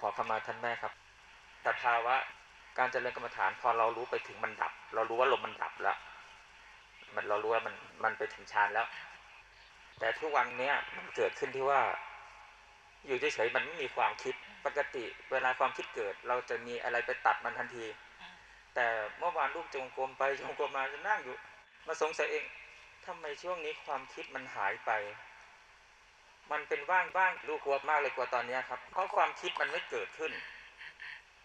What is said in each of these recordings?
ขอขมาท่านแม่ครับ แต่ภาวะการเจริญกรรมฐานพอเรารู้ไปถึงมันดับ เรารู้ว่าลมมันดับแล้วมันเรารู้ว่ามันมันไปถึงฌานแล้ว แต่ทุกวันเนี้ยมันเกิดขึ้นที่ว่า อยู่เฉยๆมันไม่มีความคิดปกติ เวลาความคิดเกิด เราจะมีอะไรไปตัดมันทันที แต่เมื่อวานลูกจงกรมไปจงกรมมาจะนั่งอยู่ มาสงสัยเองทำไมช่วงนี้ความคิดมันหายไป มันเป็นว่างว่างลูกกลัวมากเลยกว่าตอนเนี้ยครับ เพราะความคิดมันไม่เกิดขึ้น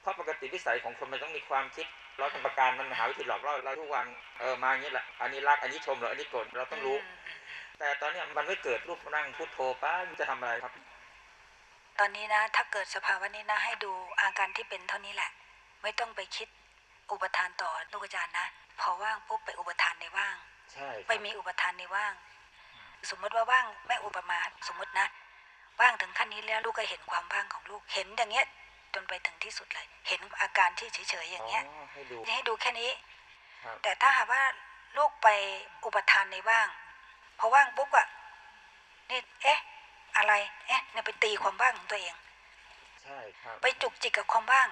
เพราะปกติวิสัยของคนมันต้องมีความคิดร้อยพันประการมันหาวิธีหลอกล่อเราทุกวันเออมาอย่างนี้แหละอันนี้รักอันนี้ชมเหรออันนี้โกรธเราต้องรู้ แต่ตอนเนี้ยมันไม่เกิดรูปนั่งพูดโทป้ามันจะทำอะไรครับ ตอนนี้นะ ถ้าเกิดสภาวะนี้นะ ให้ดูอาการที่เป็นเท่านี้แหละ ไม่ต้องไปคิดอุปทานต่อลูกอาจารย์นะ พอว่างปุ๊บไปอุปทานในว่าง ใช่ครับไปมีอุปทานในว่าง สมมติว่าว่างแม่อุปมาสมมตินะ ว่างถึงขั้นนี้แล้วลูกก็เห็นความว่างของลูกเห็นอย่างเงี้ยจนไปถึงที่สุดเลย เห็นอาการที่เฉยๆอย่างเงี้ยอ๋อให้ดูให้ดูแค่นี้ครับแต่ถ้าหากว่าลูกไปอุปทานในว่างพอว่างปุ๊บอะนี่เอ๊ะ อะไรเอ๊ะเนี่ยไปตีความว่างของตัวเองใช่ครับไปจุกจิกกับความว่าง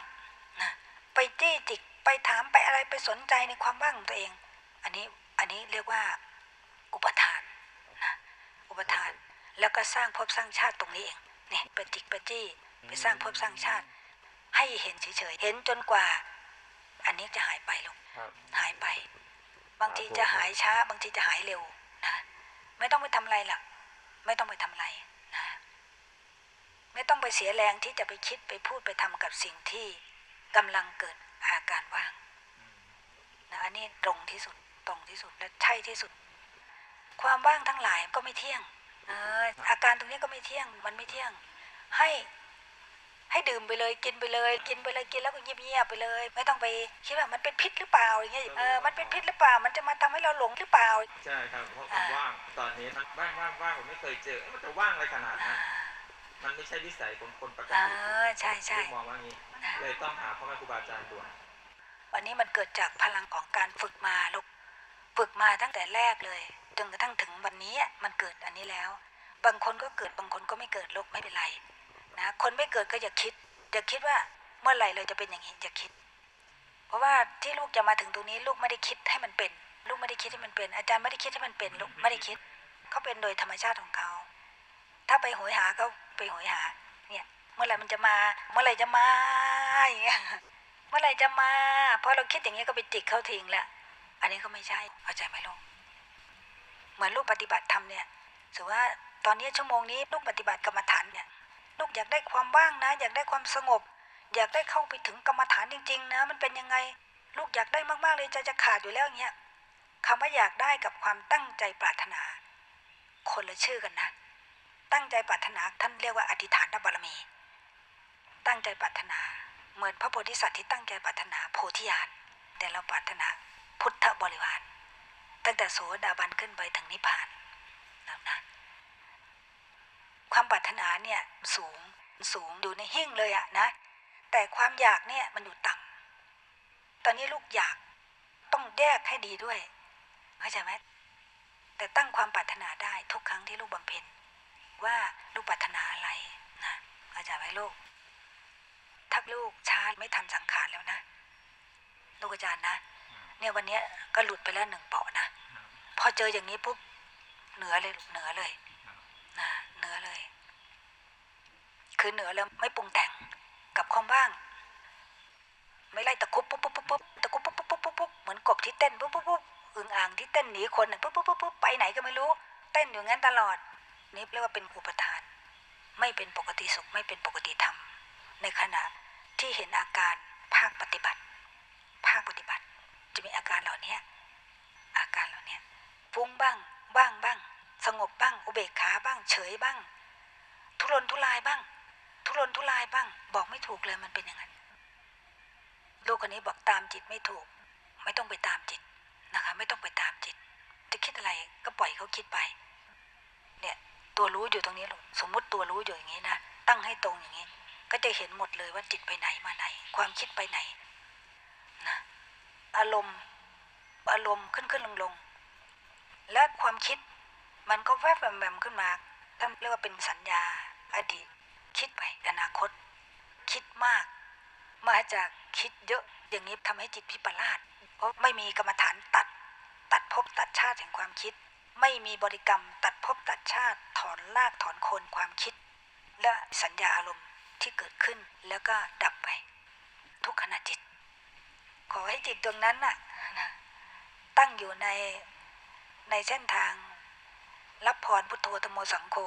นะไปจี้จิกไปถามไปอะไรไปสนใจในความว่างของตัวเอง อันนี้อันนี้เรียกว่าอุปทานนะ อุปทาน แล้วก็สร้างภพสร้างชาติตรงนี้เองเนี่ยไปจิกไปจี้ไปสร้างภพสร้างชาติ ให้เห็นเฉยๆเห็นจนกว่า อันนี้จะหายไปลูกครับหายไป บางทีจะหายช้า บางทีจะหายเร็วนะ ไม่ต้องไปทำอะไรล่ะ ไม่ต้องไปทำอะไรนะไม่ต้องไปเสียแรงที่จะไปคิดไปพูดไปทำกับสิ่งที่กำลังเกิดอาการว่างนะอันนี้ตรงที่สุดตรงที่สุดและใช่ที่สุด ความว่างทั้งหลายก็ไม่เที่ยงเอออาการตรงนี้ก็ไม่เที่ยง มันไม่เที่ยง ให้ให้ดื่มไปเลยกินไปเลย กินไปเลยกินแล้วก็เงียบๆไปเลย ไม่ต้องไปคิดว่ามันเป็นพิษหรือเปล่าอย่างเงี้ยเออมันเป็นพิษหรือเปล่า มันจะมาทำให้เราหลงหรือเปล่า ใช่ครับเพราะผมว่างตอนนี้มันว่างว่างว่างผมไม่เคยเจอเอ๊ะมันจะว่างอะไรขนาดนั้นมันไม่ใช่วิสัยของคนปกอ่าติใช่ใช่ลูกมองว่างี้เลยต้องหาพ่อแม่ครูบาอาจารย์ด่วนวันนี้มันเกิดจากพลังของการฝึกมาลูก ฝึกมาตั้งแต่แรกเลยจนกระทั่งถึงวันนี้มันเกิดอันนี้แล้ว บางคนก็เกิดบางคนก็ไม่เกิดลูกไม่เป็นไรนะคนไม่เกิดก็อย่าคิดอย่าคิดว่าเมื่อไหร่เราจะเป็นอย่างนี้อย่าคิด เพราะว่าที่ลูกจะมาถึงตรงนี้ ลูกไม่ได้คิดให้มันเป็น ลูกไม่ได้คิดให้มันเป็น อาจารย์ไม่ได้คิดให้มันเป็นลูกไม่ได้คิดเขาเป็นโดยธรรมชาติของเขาถ้าไปโหยหาเขาไปโหยหาเนี่ยเมื่อไหร่มันจะมา เมื่อไหร่จะมาอย่างเงี้ยเมื่อไหร่จะมาพอเราคิดอย่างนี้ยก็ไปจิกเขาทิ้งแล้ว อันนี้ก็ไม่ใช่เข้าใจไหมลูกเหมือนลูกปฏิบัติธรรมเนี่ยถือว่าตอนนี้ชั่วโมงนี้ลูกปฏิบัติกรรมฐานเนี่ยลูกอยากได้ความว่างนะ อยากได้ความสงบ อยากได้เข้าไปถึงกรรมฐานจริง ๆ นะ มันเป็นยังไง ลูกอยากได้มากๆเลยใจจะขาดอยู่แล้วอย่างเงี้ยคำว่าอยากได้กับความตั้งใจปรารถนา คนละชื่อกันนะ ตั้งใจปรารถนาท่านเรียกว่าอธิษฐานบารมี ตั้งใจปรารถนา เหมือนพระโพธิสัตว์ที่ตั้งใจปรารถนาโพธิญาณแต่เราปรารถนา พุทธบริวาร ตั้งแต่โสดาบันขึ้นไปถึงนิพพานแล้วนะความปรารถนาเนี่ยสูงสูงอยู่ในหิ้งเลยอะนะ แต่ความอยากเนี่ยมันอยู่ต่ำตอนนี้ลูกอยากต้องแยกให้ดีด้วยเข้าใจไหมแต่ตั้งความปรารถนาได้ทุกครั้งที่ลูกบำเพ็ญว่าลูกปรารถนาอะไรนะเข้าใจไหมลูกถ้าลูกช้าไม่ทันสังขารแล้วนะ ลูกอาจารย์นะ เนี่ยวันเนี้ยก็หลุดไปแล้วหนึ่งเปาะนะพอเจออย่างนี้ปุ๊บเหนือเลยลูกเหนือเลยนะเหนือเลย คือเหนือแล้วไม่ปรุงแต่งกับความว่าง ไม่ไล่ตะคุบปุ๊บปุ๊บปุ๊บปุ๊บตะคุบปุ๊บปุ๊บปุ๊บปุ๊บปุ๊บเหมือนกบที่เต้นปุ๊บปุ๊บปุ๊บอึ่งอ่างที่เต้นหนีคนน่ะปุ๊บปุ๊บปุ๊บปุ๊บไปไหนก็ไม่รู้ เต้นอยู่งั้นตลอด นี่เรียกว่าเป็นอุปทาน ไม่เป็นปกติสุขไม่เป็นปกติธรรมในขณะที่เห็นอาการภาคปฏิบัติ ภาคปฏิบัติ จะมีอาการเหล่านี้อาการเหล่านี้ฟุ้งบ้างบ้างบ้าง สงบบ้าง อุเบกขาบ้าง เฉยบ้าง ทุรนทุรายบ้าง ทุรนทุรายบ้าง บอกไม่ถูกเลยมันเป็นอย่างนั้นลูกคนนี้บอกตามจิตไม่ถูก ไม่ต้องไปตามจิตนะคะ ไม่ต้องไปตามจิต จะคิดอะไรก็ปล่อยเขาคิดไป เนี่ยตัวรู้อยู่ตรงนี้ลูกสมมุติตัวรู้อยู่อย่างนี้นะตั้งให้ตรงอย่างนี้ ก็จะเห็นหมดเลยว่าจิตไปไหนมาไหน ความคิดไปไหน อารมณ์ อารมณ์ขึ้นขึ้นลงลงและความคิดมันก็แวบแวมแวมขึ้นมาท่านเรียกว่าเป็นสัญญาอดีต คิดไปอนาคต คิดมาก มาจากคิดเยอะอย่างนี้ทำให้จิตพิปลาสเพราะไม่มีกรรมฐานตัด ตัดภพตัดชาติแห่งความคิด ไม่มีบริกรรมตัดภพตัดชาติ ถอนรากถอนโคนความคิด และสัญญาอารมณ์ที่เกิดขึ้นแล้วก็ดับไป ทุกขณะจิต ตดวงนั้นน่ะตั้งอยู่ในในเส้นทาง รับพรพุทโธธรรมโมสังโฆ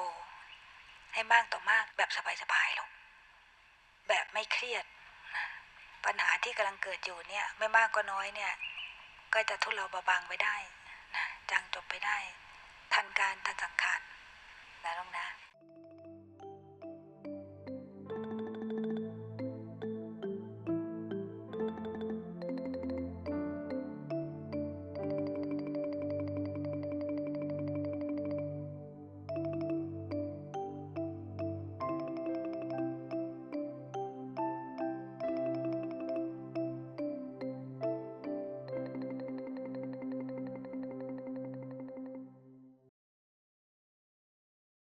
ให้มากต่อมากแบบสบายๆหรอกแบบไม่เครียดนะปัญหาที่กำลังเกิดอยู่เนี่ย ไม่มากก็น้อยเนี่ย ก็จะทุเลาเบาบางไปได้นะจางจบไปได้ ทันการทันสังขารนะลงนะ